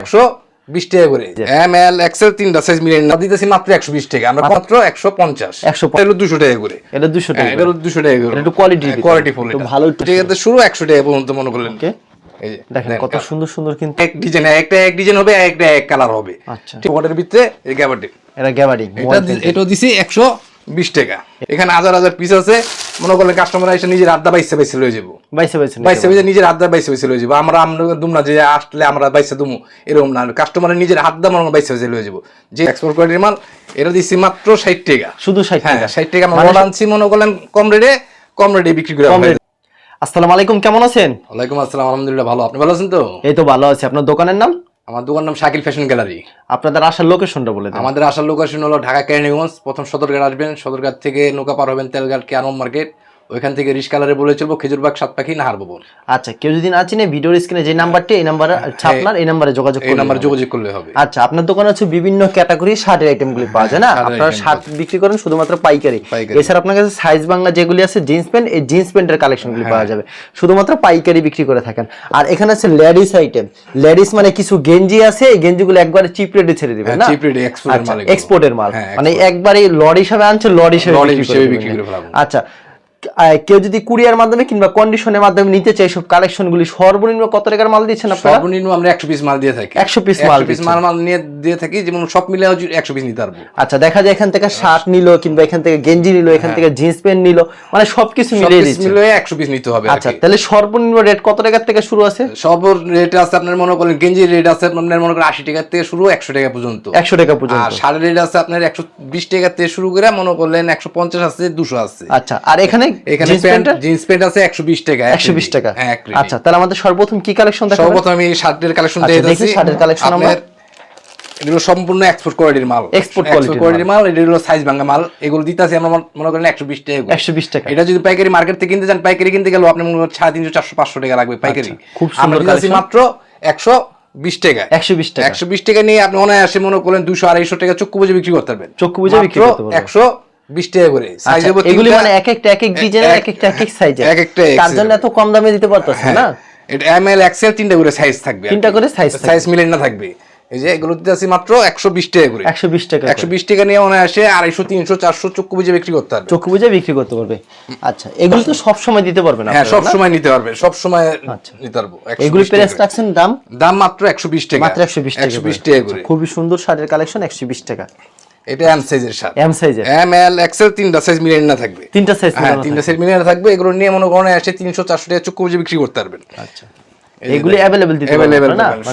একশো বিশ টাকা করে। এম এল এক্সেল তিনটা সাইজ মিলিয়ে না দিতেছি মাত্র একশো বিশ টাকা। আমরা মাত্র একশো পঞ্চাশ। 150 এটা দুশো টাকা করে। এটা দুশো টাকা হ্যাঁ, এটা দুশো টাকা করে। একটু ভিতরে। কোয়ালিটি ফুল ভালো আছে শুরু একশো টাকা পর্যন্ত মনে করলেন. দেখেন কত সুন্দর সুন্দর কিন্তু এক ডিজাইন একটা এক ডিজাইন হবে একটা এক কালার হবে। আচ্ছা। ঠিক ভিতরে এটা গ্যাবারিং এটা দি- এটা দিছি একশো বিশ টাকা। এখানে হাজার হাজার পিস আছে। মনে করলেন কাস্টমার এসে নিজের আড্ডা বাইসে বাইসে লয়ে যাব। বাইসে বাইসে বাইসে বাইসে নিজের আড্ডা বাইসে বাইসে লয়ে যাব। আমরা আমরা দুম না যে আসলে আমরা বাইসে দুমু এরকম না। কাস্টমারের নিজের আড্ডা মনে বাইসে বাইসে লয়ে যাব। যে এক্সপোর্ট কোয়ালিটির মাল এটা দিছি মাত্র ষাট টাকা। শুধু ষাট হ্যাঁ ষাট টাকা আমরা মানে- আনছি মনে করলেন কম রেটে কম রেটে বিক্রি করে আসসালামু আলাইকুম কেমন আছেন? ওয়ালাইকুম আসসালাম আলহামদুলিল্লাহ ভালো। আপনি ভালো আছেন তো? এই তো ভালো আছি। আপনার দোকানের নাম? আমার দোকান নাম শাকিল ফ্যাশন গ্যালারি। আপনাদের আসার লোকেশনটা বলে দেন। আমাদের আসার লোকেশন হলো ঢাকা কেরানীগঞ্জ প্রথম সদরঘাট আসবেন সদরঘাট থেকে নৌকা পার হবেন তেলঘাট কেয়ারম মার্কেট। ওইখান থেকে রিস কালারে বলে চলবো খেজুরবাগ সাত পাখি নাহার ভবন আচ্ছা কেউ যদি না চিনে ভিডিওর স্ক্রিনে যে নাম্বারটি এই নাম্বারে আপনার এই নাম্বারে যোগাযোগ এই নাম্বার যোগাযোগ করলে হবে। আচ্ছা আপনার দোকানে হচ্ছে বিভিন্ন ক্যাটাগরি শার্টের আইটেমগুলি পাওয়া যায় না? আপনারা শার্ট বিক্রি করেন শুধুমাত্র পাইকারি। এছাড়া আপনার কাছে সাইজ বাংলা যেগুলি আছে জিন্স প্যান্ট এই জিন্স প্যান্টের কালেকশনগুলি পাওয়া যাবে। শুধুমাত্র পাইকারি বিক্রি করে থাকেন। আর এখানে আছে লেডিস আইটেম লেডিস মানে কিছু গেঞ্জি আছে এই গেঞ্জিগুলো একবারে চিপ রেটে ছেড়ে দিবেন হ্যাঁ, না? rate, export এর মাল। এক্সপোর্টের মাল। হ্যাঁ, মানে একবারে লড হিসাবে আনছে লড হিসাবে বিক্রি করে আচ্ছা কেউ যদি কুরিয়ার মাধ্যমে কিংবা কন্ডিশনের মাধ্যমে নিতে চাই সব কালেকশনগুলি সর্বনিম্ন কত টাকার মাল দিচ্ছেন আপনারা? সর্বনিম্ন আমরা একশো পিস মাল দিয়ে থাকি। 100 piece মাল পিস মাল মাল নিয়ে দিয়ে থাকি যেমন সব মিলে একশো পিস নিতে পারব। আচ্ছা দেখা যায় এখান থেকে শার্ট নিল কিংবা এখান থেকে গেঞ্জি নিল এখান থেকে জিন্স প্যান্ট নিল মানে সবকিছু দিচ্ছে মিলে একশো পিস নিতে হবে আচ্ছা তাহলে সর্বনিম্ন রেট কত টাকার থেকে শুরু আছে? সব রেট আছে আপনার মনে করেন গেঞ্জির রেট আছে আপনার মনে করেন আশি টাকা থেকে শুরু একশো টাকা পর্যন্ত। একশো টাকা পর্যন্ত। আর শাড়ির রেট আছে আপনার একশো বিশ টাকা থেকে শুরু করে মনে করলেন একশো পঞ্চাশ আছে দুশো আছে। আচ্ছা আর এখানে এখানে প্যান্ট জিন্স প্যান্ট আছে একশো বিশ টাকা একশো বিশ টাকা। হ্যাঁ আচ্ছা তাহলে আমাদের সর্বপ্রথম কি কালেকশন দেখাবেন? সর্বপ্রথম আমি শার্টের কালেকশন আচ্ছা, দেখি শার্টের আমরা। এগুলো সম্পূর্ণ এক্সপোর্ট কোয়ালিটির মাল। র কোয়ালিটির মাল। এটা সাইজ ভাঙা মাল। এগুলো দিতেছি আমরা মনে- করেন একশো বিশ টাকা। একশো বিশ টাকা। এটা যদি পাইকারি মার্কেট থেকে কিনতে চান পাইকারি কিনতে গেলেও আপনি মনে করেন সাড়ে তিনশো চারশো পাঁচশো টাকা লাগবে পাইকারি। আচ্ছা, খুব আমরা সুন্দর দিতেছি মাত্র একশো বিশ টাকা। একশো বিশ টাকা। একশো বিশ টাকা নিয়ে আপনি অনায়াসে মনে করলেন দুশো আড়াইশো টাকা চক্ষু বুঝে বিক্রি করতে পারবেন। চক্ষু বুঝে বিক্রি করতে পারবেন। একশো বিশ টাকা করে। সাইজ আচ্ছা, হবে এগুলি মানে এক একটা এক এক ডিজাইন এক একটা এক এক সাইজের এক একটা তার জন্য এত কম দামে দিতে পারতেছে হ্যাঁ না? এটা এম এল এক্সেল তিনটা করে সাইজ থাকবে তিনটা করে size সাইজ মিলে না থাকবে। এই যে এগুলো দিতে আছে মাত্র একশো বিশ টাকা করে। একশো বিশ টাকা একশো বিশ টাকা নিয়ে মনে আসে আড়াইশো তিনশো চারশো চক্ষু বুঝে বিক্রি করতে পারবে। চক্ষু বুঝে বিক্রি করতে পারবে। আচ্ছা এগুলো তো সব সময় দিতে পারবেন হ্যাঁ সব সময় নিতে পারবে সব সময় নিতে পারব। 120 এগুলি টাকা প্রাইস রাখছেন দাম? দাম মাত্র একশো বিশ টাকা। মাত্র একশো বিশ টাকা একশো বিশ। টাকা করে। খুবই সুন্দর শার্টের কালেকশন একশো বিশ টাকা। এটা এম সাইজের শার্ট। এম সাইজের এম এল এক্সেল তিনটা সাইজ মিলে না থাকবে। তিনটা সাইজ হ্যাঁ তিনটা সাইজ মিলে না থাকবে। এগুলো নিয়ে মনে করেন আসে তিনশো চারশো টাকা চুক্কু বিক্রি করতে পারবেন। আচ্ছা। এগুলি অ্যাভেলেবল দিতে না? মানে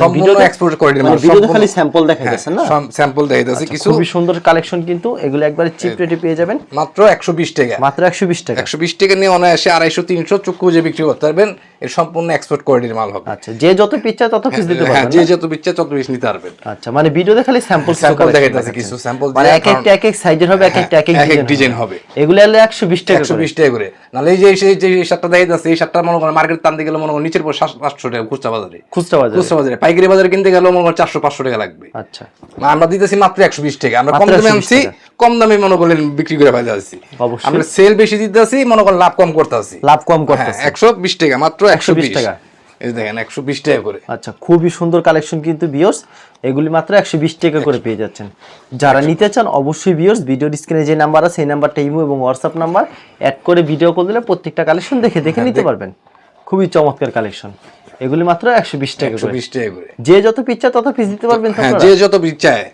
সম্পূর্ণ ভিডিওতে export quality মানে ভিডিওতে খালি স্যাম্পল দেখা যাচ্ছে না? স্যাম্পল দেখাইতেছে কিছু খুবই সুন্দর কালেকশন কিন্তু। এগুলো একবারে চিপ রেটে পেয়ে যাবেন। মাত্র একশো বিশ টাকা। মাত্র একশো বিশ টাকা। একশো বিশ টাকা নিয়ে অনায়াসে আড়াইশো তিনশো চক্ষু বুঝে বিক্রি করতে পারবেন এর সম্পূর্ণ এক্সপোর্ট কোয়ালিটির মাল হবে। আচ্ছা যে যত পিচ্ছা তত পিস দিতে হ্যাঁ পারবেন যে যত তত পিস নিতে পারবেন। আচ্ছা মানে ভিডিওতে খালি স্যাম্পল স্যাম্পল দেখাইতেছে কিছু স্যাম্পল মানে এক একটা এক এক সাইজের হবে এক একটা এক এক ডিজাইন হবে। এগুলো হলে একশো বিশ টাকা একশো করে। বিশ টাকা করে। নাহলে এই যে এই যে শার্টটা দেখাইতেছে এই শার্টটা মনে করেন মার্কেট টানতে গেলে মনে করেন নিচের পর সাতশো টাকা খুচরা বাজারে। খুচরা বাজারে? খুচরা বাজারে। পাইকারি বাজারে কিনতে গেলেও মনে করেন চারশো পাঁচশো টাকা লাগবে। আচ্ছা। আমরা দিতেছি মাত্র একশো বিশ টাকা। আমরা কম দামে আনছি কম দামে মনে করলেন বিক্রি করে অবশ্যই। আমরা সেল বেশি দিতেছি মনে করেন লাভ কম করতে আছি লাভ কম হ্যাঁ করতেছে। একশো বিশ টাকা মাত্র একশো বিশ। টাকা। টাকা। এই দেখেন একশো বিশ টাকা করে। আচ্ছা খুবই সুন্দর কালেকশন কিন্তু বিয়র্স এগুলি মাত্র একশো বিশ টাকা করে পেয়ে যাচ্ছেন। যারা নিতে চান অবশ্যই বিয়র্স ভিডিওর স্ক্রিনে যে নাম্বার আছে সেই নাম্বারটা ইমো এবং হোয়াটসঅ্যাপ নাম্বার অ্যাড করে ভিডিও কল দিলে প্রত্যেকটা কালেকশন দেখে দেখে নিতে পারবেন। খুবই চমৎকার কালেকশন এগুলি মাত্র একশো বিশ টাকা একশো বিশ টাকা করে। যে যত তত পিস দিতে পারবেন হ্যাঁ যে যত পিস চায়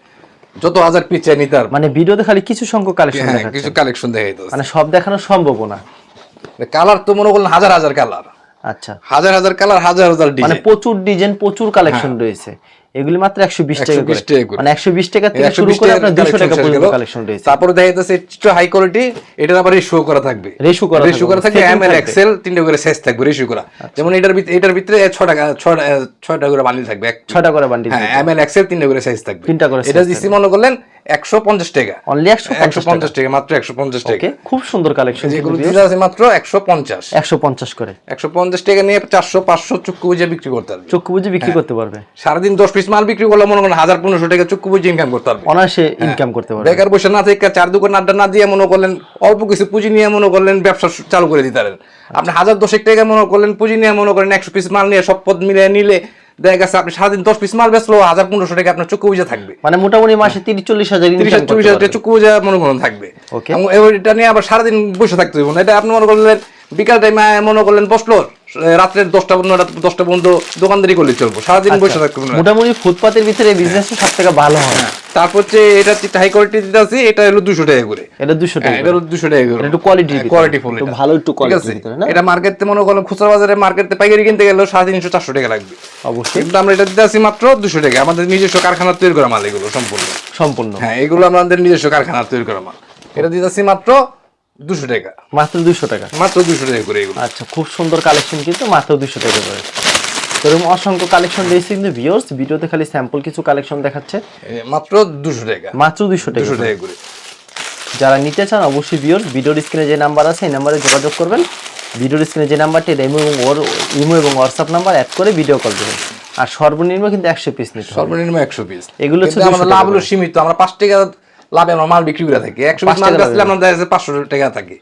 যত হাজার পিস চায় নিতে মানে ভিডিওতে খালি কিছু সংখ্যক কালেকশন হ্যাঁ কিছু কালেকশন দেখাইতে মানে সব দেখানো সম্ভব না। কালার তো মনে করলেন হাজার হাজার কালার আচ্ছা। হাজার হাজার কালার হাজার হাজার মানে ডিজাইন প্রচুর ডিজাইন প্রচুর কালেকশন রয়েছে। এগুলি মাত্র একশো বিশ টাকা 120 করে। টাকা করে। মানে একশো বিশ টাকা থেকে শুরু করে আপনার দুশো টাকা পর্যন্ত কালেকশন রয়েছে। তারপরে দেখা যাচ্ছে একটু হাই কোয়ালিটি এটার আবার রেশিও করা থাকবে। Ratio করা রেশিও করা থাকবে। এম এল এক্সেল তিনটে করে সাইজ থাকবে রেশিও করা। যেমন এটার ভিতরে এটার ভিতরে ছটা ছটা ছয়টা করে বান্ডিল থাকবে। ছয়টা করে বান্ডিল হ্যাঁ এম এল এক্সেল তিনটে করে সাইজ থাকবে। তিনটা করে এটা দিচ্ছি মনে করলেন একশো পঞ্চাশ টাকা। অনলি একশো একশো পঞ্চাশ টাকা মাত্র একশো পঞ্চাশ টাকা। খুব সুন্দর কালেকশন যেগুলো আছে মাত্র একশো পঞ্চাশ। একশো পঞ্চাশ করে। একশো পঞ্চাশ টাকা নিয়ে চারশো পাঁচশো চুক্কু বুঝে বিক্রি করতে পারবে। চক্ষু বুঝে বিক্রি হ্যাঁ। করতে পারবে। সারাদিন দশ পিস মাল বিক্রি করলে মনে করেন হাজার পনেরোশো টাকা চুক্কু বুঝে ইনকাম করতে পারবে। অনায়াসে ইনকাম করতে পারবে। বেকার বসে না থেকে চার দোকান আড্ডা না দিয়ে মনে করলেন অল্প কিছু পুঁজি নিয়ে মনে করলেন ব্যবসা চালু করে দিতে পারেন। আপনি হাজার দশেক টাকা মনে করলেন পুঁজি নিয়ে মনে করেন একশো পিস মাল নিয়ে সব পদ মিলিয়ে নিলে দেখা গেছে আপনি সারাদিন দশ পিস মাল বেচলো হাজার পনেরোশো টাকা আপনার চক্ষু বুঝে থাকবে। মানে মোটামুটি মাসে তিরিশ চল্লিশ হাজার তিরিশ চল্লিশ হাজার চক্ষু বুঝে মনে করেন থাকবে। এটা নিয়ে আবার সারাদিন বসে থাকতে হবে না। এটা আপনি মনে করলেন বিকাল টাইমে মনে করলেন বসল রাত্রের দশটা পনেরো দশটা পর্যন্ত দোকানদারি করলে চলবো। সারাদিন বসে থাকতে মোটামুটি ফুটপাতের ভিতরে বিজনেস বিজনেসটা সব থেকে ভালো হয়। তারপর হচ্ছে এটা হাই কোয়ালিটি দিতে আছে এটা হলো টাকা করে। এটা টাকা হ্যাঁ, এটা হলো টাকা করে। একটু quality-র কোয়ালিটি ফুল একটু ভালো একটু না? এটা মার্কেটে মনে খুচরা বাজারে মার্কেটে পাইকারি কিনতে সাড়ে তিনশো চারশো টাকা লাগবে। অবশ্যই। কিন্তু আমরা এটা দিতে আছি মাত্র টাকা। আমাদের নিজস্ব কারখানা তৈরি করা মাল এগুলো সম্পূর্ণ। সম্পূর্ণ। হ্যাঁ এগুলো আমাদের নিজস্ব কারখানা তৈরি করা মাল। এটা দিতে আছি মাত্র দুশো টাকা। মাত্র দুশো টাকা? মাত্র দুশো টাকা করে এগুলো। আচ্ছা খুব সুন্দর কালেকশন কিন্তু মাত্র দুশো টাকা করে। এরকম অসংখ্য কালেকশন রয়েছে কিন্তু ভিউয়ার্স ভিডিওতে খালি স্যাম্পল কিছু কালেকশন দেখাচ্ছে। মাত্র দুশো টাকা। মাত্র দুশো টাকা। দুশো করে। টাকা করে। যারা নিতে চান অবশ্যই ভিউয়ার্স ভিডিওর স্ক্রিনে যে নাম্বার আছে এই নাম্বারে যোগাযোগ করবেন। ভিডিওর স্ক্রিনে যে নাম্বারটি ইমো এবং ইমো এবং হোয়াটসঅ্যাপ নাম্বার অ্যাড করে ভিডিও কল দেবেন। আর সর্বনিম্ন কিন্তু একশো পিস নিতে সর্বনিম্ন একশো পিস এগুলো হচ্ছে আমাদের লাভ হলো সীমিত। আমরা পাঁচ টাকা লাভে আমরা মাল বিক্রি করে থাকি। একশো পাঁচ পিস মাল বেচলে আমরা দেখা পাঁচশো টাকা থাকি।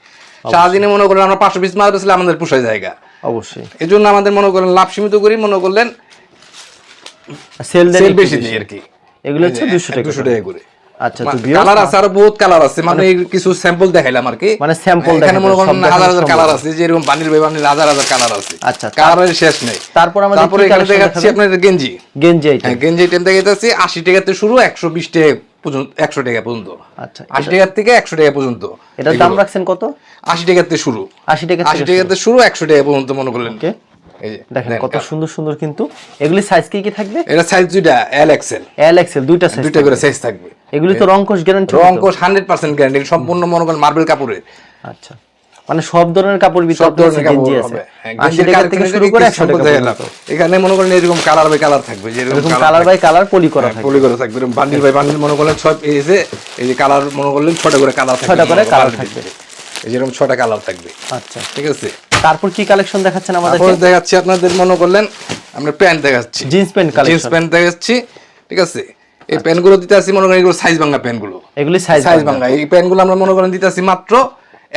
সারাদিনে মনে করেন আমরা পাঁচশো পিস মাল বেচলে আমাদের পোষায় জায়গা। অবশ্যই। এই জন্য আমাদের মনে করেন লাভ সীমিত করি মনে করলেন সেল বেশি। দিই আর কি। এগুলো হচ্ছে দুশো টাকা দুশো টাকা করে। আচ্ছা তো কালার আছে আরও বহুত কালার আছে। মানে কিছু স্যাম্পল দেখাইলাম আর কি। মানে sample এখানে মনে করেন হাজার হাজার কালার। আছে যেরকম বানির বানির হাজার হাজার কালার আছে। আচ্ছা, কালারের শেষ নেই। তারপর আমাদের তারপরে এখানে দেখাচ্ছি? আপনার গেঞ্জি। গেঞ্জি আইটেম হ্যাঁ গেঞ্জি আইটেম দেখাচ্ছি আশি টাকাতে শুরু একশো বিশ টাকা পর্যন্ত একশো টাকা পর্যন্ত। আচ্ছা আশি টাকার থেকে একশো টাকা পর্যন্ত এটার দাম রাখছেন কত? আশি টাকাতে শুরু। আশি টাকা আশি থেকে টাকাতে শুরু। একশো টাকা পর্যন্ত মনে করলেন। ওকে দেখেন কত সুন্দর সুন্দর কিন্তু। এগুলি সাইজ কি কি থাকবে? এটা সাইজ দুইটা এল এক্সেল এল এক্সেল দুইটা সাইজ দুইটা করে সাইজ থাকবে। এগুলি তো রংকশ গ্যারান্টি রঙ্কশ হান্ড্রেড পার্সেন্ট গ্যারান্টি সম্পূর্ণ মনে করেন মার্বেল কাপড়ের। আচ্ছা। মানে সব ধরনের কাপড় ভিতরে সব ধরনের কাপড় আছে। হবে। হ্যাঁ, আশি টাকা থেকে শুরু করে একশো টাকা এখানে মনে করেন এরকম কালার বাই কালার থাকবে এরকম কালার বাই কালার পলি করা থাকবে, পলি করে থাকবে এরকম বান্ডিল বাই বান্ডিল মনে করলেন ছয় পেজে এই যে কালার মনে করলেন ছটা করে কালার থাকবে ছয়টা করে করেন থাকবে। এই যেরকম ছটা কালার থাকবে। আচ্ছা। ঠিক আছে? তারপর কি কালেকশন দেখাচ্ছেন আমাদের তারপর দেখাচ্ছি আপনাদের মনে করলেন আমরা প্যান্ট দেখাচ্ছি। Jeans pant jeans collection pant দেখাচ্ছি। ঠিক আছে? এই প্যানগুলো দিতে আসি মনে করেন এগুলো সাইজ ভাঙা প্যানগুলো এগুলি সাইজ সাইজ ভাঙা। এই প্যানগুলো আমরা মনে করেন দিতে আসি মাত্র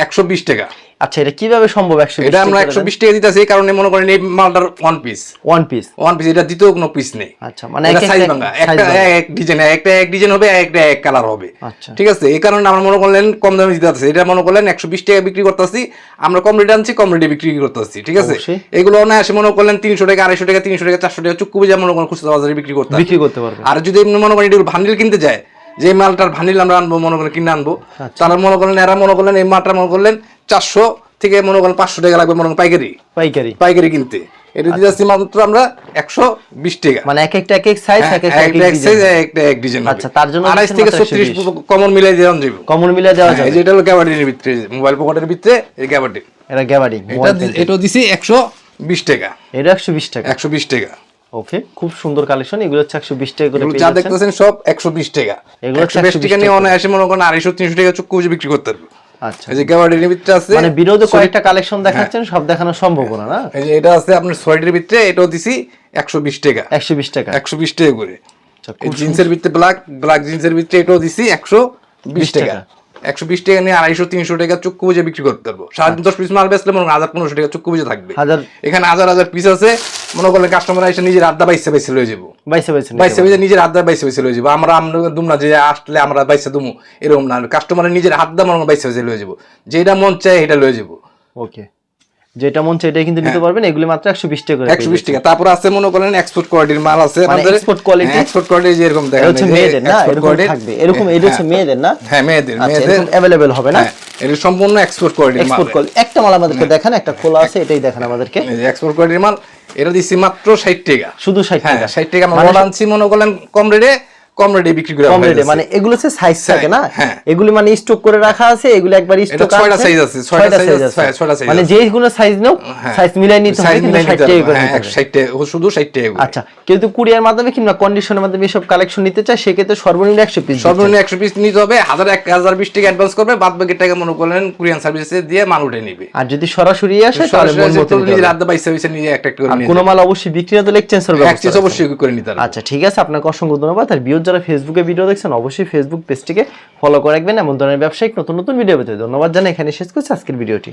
একশো বিশ টাকা। আচ্ছা এটা কীভাবে সম্ভব একশো এটা আমরা একশো বিশ টাকা দিতেছি এই কারণে মনে করেন এই মালটার one piece one piece one piece এটা দ্বিতীয় কোনো পিস নেই। আচ্ছা, মানে এক size একটা- ভাঙা একটা এক ডিজাইন একটা এক ডিজাইন হবে একটা এক কালার হবে। আচ্ছা। ঠিক আছে? এই কারণে আমরা মনে করলেন কম দামে দিতে আছে এটা মনে করলেন একশো বিশ টাকা বিক্রি করতেছি। আমরা কম রেটে আনছি কম রেটে বিক্রি করতেছি। ঠিক আছে? এগুলো না এসে মনে করলেন তিনশো টাকা আড়াইশো টাকা তিনশো টাকা চারশো টাকা চুক্কু বুঝে মনে করেন খুচরা বাজারে বিক্রি করতে। বিক্রি করতে পারবে আর যদি এমনি মনে করেন এগুলো ভান্ডিল কিনতে যায় যে মালটার ভান্ডিল আমরা আনব মনে করেন কিনে আনব আচ্ছা। তারা মনে করলেন এরা মনে করলেন এই মালটা মনে করলেন চারশো থেকে মনে করেন পাঁচশো টাকা লাগবে মনে পাইকারি। পাইকারি। পাইকারি কিনতে। এটা দিতে আসছি মাত্র আমরা একশো বিশ টাকা। মানে এক একটা এক এক সাইজ এক এক এক একটা এক ডিজাইন আচ্ছা, তার জন্য আড়াইশ থেকে ছত্রিশ কমন মিলাই দেওয়া যাবে। কমন মিলে দেওয়া হ্যাঁ, যাবে। হলো গ্যাবার্ডিনের ভিতরে মোবাইল পকেটের ভিতরে এই গ্যাবার্ডিন এটা এটা এটা দিছি একশো বিশ টাকা। এটা একশো বিশ টাকা। একশো বিশ টাকা। ওকে খুব সুন্দর কালেকশন এগুলো হচ্ছে একশো বিশ টাকা করে যা দেখতেছেন সব একশো বিশ টাকা। এগুলো একশো বিশ টাকা নিয়ে। অনায়াসে মনে করেন আড়াইশো তিনশো টাকা চুক্কু বুঝে বিক্রি করতে পারবে। আচ্ছা। এই যে গ্যাবার্ডিনের ভিতরে আছে মানে বিরোধে কয়েকটা কালেকশন দেখাচ্ছেন সব দেখানো সম্ভব না না? এই যে এটা আছে আপনার সোয়েটের ভিতরে এটাও দিছি একশো বিশ টাকা। একশো বিশ টাকা। করে। আচ্ছা, জিন্সের ভিতরে ব্ল্যাক ব্ল্যাক জিন্সের ভিতরে এটাও দিছি একশো বিশ টাকা। টাকা। একশো বিশ টাকা নিয়ে আড়াইশো তিনশো টাকা চুক্কু বুঝে বিক্রি করতে পারব। সাড়ে দশ পিস মাল মনে হাজার পনেরোশো টাকা চুক্কু বুঝে থাকবে। হাজার এখানে হাজার হাজার পিস আছে। মনে করলে কাস্টমার এসে নিজের আড্ডা বাইসে বাইসে লয়ে যাব। বাইশে নিতে বাইসে বাইসে নিজের আড্ডা বাইসে বাইসে লয়ে যাব। আমরা আমরা দুম না যে আসলে আমরা বাইসে দুমু এরকম না। কাস্টমারের নিজের আড্ডা মনে বাইসে বাইসে লয়ে যাব। যেটা মন চায় এটা লয়ে যাব। ওকে। যেটা মন চাই এটাই কিন্তু নিতে পারবেন এগুলি মাত্র একশো বিশ টাকা করে একশো বিশ টাকা। তারপর আছে মনে করেন এক্সপোর্ট কোয়ালিটির মাল আছে। মানে আমাদের export quality? এক্সপোর্ট কোয়ালিটি যেরকম দেখেন হচ্ছে মেয়েদের না? এরকম থাকবে। এরকম এটা হচ্ছে হ্যাঁ, মেয়েদের না? হ্যাঁ মেয়েদের আচ্ছা মেয়েদের। অ্যাভেলেবেল হবে না? হ্যাঁ, এটা সম্পূর্ণ এক্সপোর্ট কোয়ালিটির মাল। এক্সপোর্ট কল একটা মাল আমাদেরকে দেখান একটা খোলা আছে এটাই দেখান আমাদেরকে। এক্সপোর্ট কোয়ালিটির মাল। এটা দিচ্ছি মাত্র ষাট টাকা। শুধু ষাট হ্যাঁ টাকা। ষাট টাকা আমরা মানে আনছি মনে করলেন কম রেটে কম রেটে বিক্রি করে কম রেটে মানে এগুলো হচ্ছে সাইজ থাকে না হ্যাঁ। এগুলি মানে স্টক করে রাখা আছে এগুলো একবার স্টক ছয়টা আছে, ছয়টা size আছে, ছয়টা size মানে আছে। সাইজ নাও সাইজ মিলাই নিতে হবে কিন্তু মিলাই 60 টাকা করে নিতে হবে। টাকা শুধু ষাট টাকা করে। আচ্ছা কিন্তু কুরিয়ার মাধ্যমে কিংবা কন্ডিশনের মাধ্যমে এসব কালেকশন নিতে চায় সেক্ষেত্রে সর্বনিম্ন একশো পিস সর্বনিম্ন একশো পিস নিতে হবে হাজার এক টাকা অ্যাডভান্স করবে বাদ বাকি টাকা মনে করলেন কুরিয়ান সার্ভিসে দিয়ে মাল উঠে নিবে আর যদি সরাসরি আসে তাহলে মন মতো তো নিজের। বাইসে বাইসে নিজে একটা করে কোনো মাল অবশ্যই বিক্রি না হলে এক্সচেঞ্জ হবে এক চিজ অবশ্যই করে নিতে হবে আচ্ছা ঠিক আছে আপনাকে অসংখ্য ধন্যবাদ আর যারা ফেসবুকে ভিডিও দেখছেন, অবশ্যই ফেসবুক পেজটিকে ফলো করে রাখবেন। এমন ধরনের ব্যবসায়িক নতুন নতুন ভিডিও পেতে ধন্যবাদ জানাই। এখানে শেষ করছি আজকের ভিডিওটি